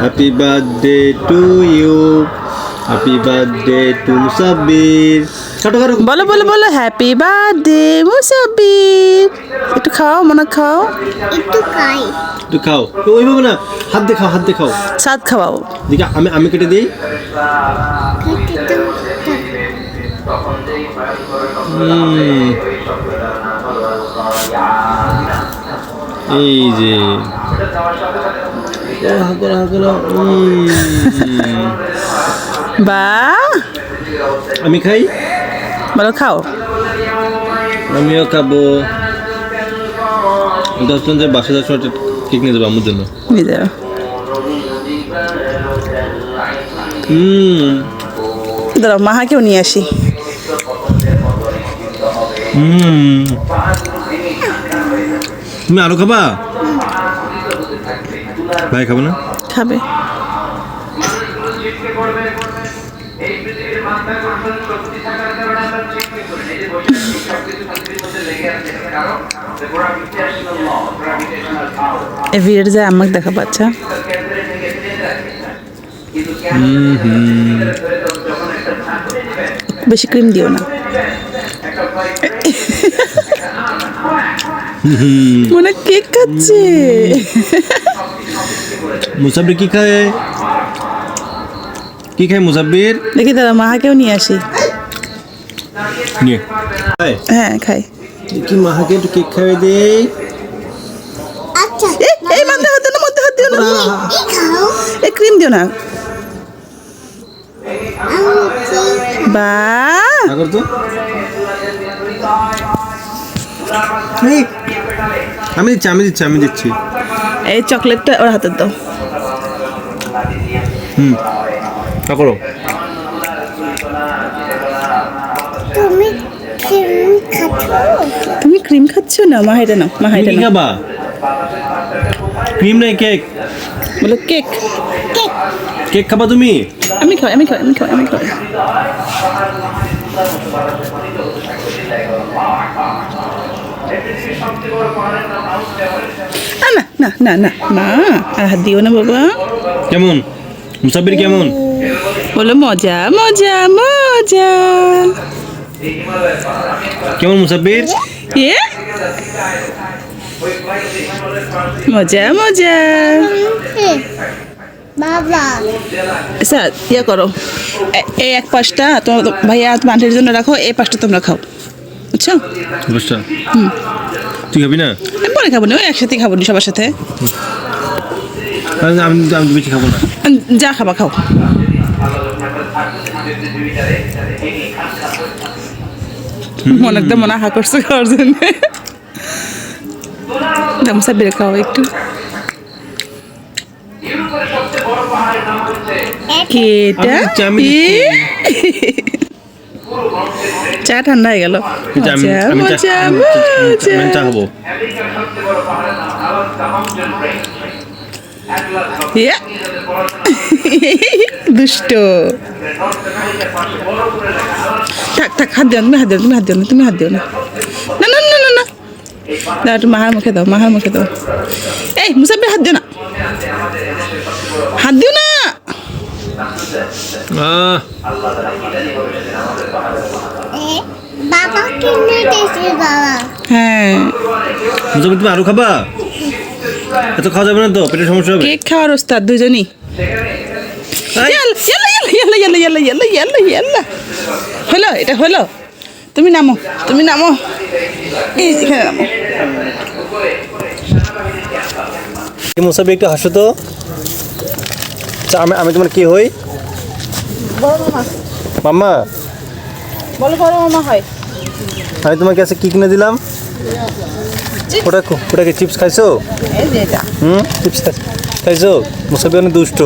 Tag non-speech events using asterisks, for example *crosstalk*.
Happy birthday to you happy birthday to Musabbir ছোট করো বলো বলো বলো হ্যাপি বার্থডে মুসাব্বির একটু খাও মনে খাও। একটু খাই। একটু খাও। তো ওইভাবে না হাত দিয়ে খাও হাত দিয়ে খাও সাত খাওয়াও। দিকে আমি আমি কেটে দিই। এই যে। *laughs* বা? আমি খাই। বলো খাও। আমিও খাব। দশজন যে বাসা দশ কেক নিয়ে দেবো আমার জন্য। নিয়ে যাও। হুম। দাঁড়াও মাহাকেও নিয়ে আসি। হুম। তুমি আরও খাবা? ভাই খাব না? খাবে। ভিড় যায় আমাকে আচ্ছা বেশি ক্রিম দিও না। মনে কেক খাচ্ছে। মুসাব্বির কি খায়? কি খায় মুসাব্বির দেখি দাদা মাহাকেও নিয়ে আসি। নিয়ে। হ্যাঁ খাই কি মাহাকে একটু কেক খাইয়ে দে আচ্ছা। এই মধ্যে হাত দিও না মধ্যে হাত দিও না। এই ক্রিম দিও না। বা। আগর তো। আমি দিচ্ছি আমি দিচ্ছি আমি দিচ্ছি। এই চকলেটটা ওর হাতে দাও। হুম। তা করো। তুমি ক্রিম খাচ্ছো? তুমি ক্রিম খাচ্ছ না? মা এটা নাও মা কি নাও। খাবা? ক্রিম নাই কেক। বলো কেক। কেক। কেক খাবা তুমি? আমি খাই আমি খাই আমি খাই আমি খাই আ, না না না না আর হাত দিও না বাবা। কেমন? মুসাব্বির কেমন? বলো মজা মজা মজা। কেমন মুসাব্বির এ? মজা মজা। বাবা। স্যার ইয়ে করো। এ- এই এক পাশটা তোমার ভাইয়া তোমার আন্টির জন্য রাখো এই পাশটা তোমরা খাও। বুঝছ? অবস্থা তুই খাবি না? আমি পরে খাব না ওই একসাথে খাব না সবার সাথে। আমি আমি বেশি খাব না। যা খাবা খাও। মনে একটা মনে হা করছে খাওয়ার জন্য। গামছা বের খাও একটু। কেটা আমি দিচ্ছি, আমি দিচ্ছি। চা ঠান্ডা হয়ে গেল। দুষ্ট। থাক থাক হাত দিও তুমি হাত দিও তুমি হাত দিও না তুমি হাত দিও না। না না না না না। দাও একটু মাহার মুখে দাও মাহার মুখে দাও। এই মুসাফির হাত দিও না। হাত দিও না। আহ এ, বাবা কিনে দিয়েছে বাবা হ্যাঁ। তুমি আরও খাবা? এত খাওয়া যাবে না তো পেটের সমস্যা হবে। কেক খাওয়ার ওস্তাদ দুজনই। হলো এটা হলো। তুমি নামো তুমি নামো। এই নামো। একটু হাসো তো। আচ্ছা, আমি আমি তোমার কি হই? মাম্মা বলো বড় মামা হয়। আমি তোমাকে কাছে কি কিনে দিলাম? ওটা ওটাকে চিপস খাইছো? হুম? চিপস খাইছো? মুসাব্বির অনেক দুষ্ট।